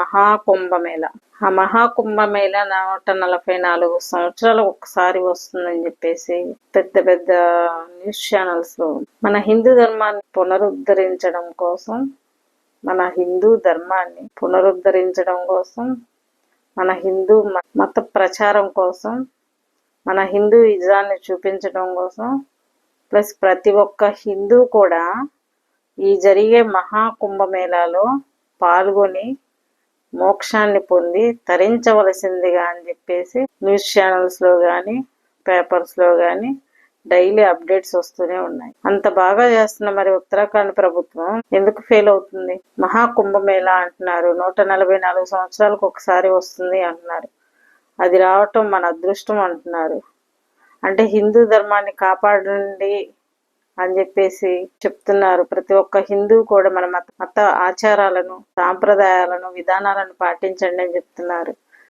మహాకుంభమేళ. ఆ మహాకుంభమేళ నూట నలభై నాలుగు సంవత్సరాలు ఒకసారి వస్తుందని చెప్పేసి పెద్ద పెద్ద న్యూస్ ఛానల్స్లో మన హిందూ ధర్మాన్ని పునరుద్ధరించడం కోసం మన హిందూ ధర్మాన్ని పునరుద్ధరించడం కోసం మన హిందూ మ- మత ప్రచారం కోసం మన హిందూ ఇజాన్ని చూపించడం కోసం ప్లస్ ప్రతి ఒక్క హిందూ కూడా ఈ జరిగే మహాకుంభమేళాలో పాల్గొని మోక్షాన్ని పొంది తరించవలసిందిగా అని చెప్పేసి న్యూస్ ఛానల్స్లో కానీ పేపర్స్లో కానీ డైలీ అప్డేట్స్ వస్తూనే ఉన్నాయి. అంత బాగా చేస్తున్న మరి ఉత్తరాఖండ్ ప్రభుత్వం ఎందుకు ఫెయిల్ అవుతుంది? మహాకుంభమేళా అంటున్నారు. నూట నలభై నాలుగు సంవత్సరాలకు ఒకసారి వస్తుంది అంటున్నారు. అది రావటం మన అదృష్టం అంటున్నారు. అంటే హిందూ ధర్మాన్ని కాపాడండి అని చెప్పేసి చెప్తున్నారు. ప్రతి ఒక్క హిందూ కూడా మన మత మత ఆచారాలను సాంప్రదాయాలను విధానాలను పాటించండి అని చెప్తున్నారు.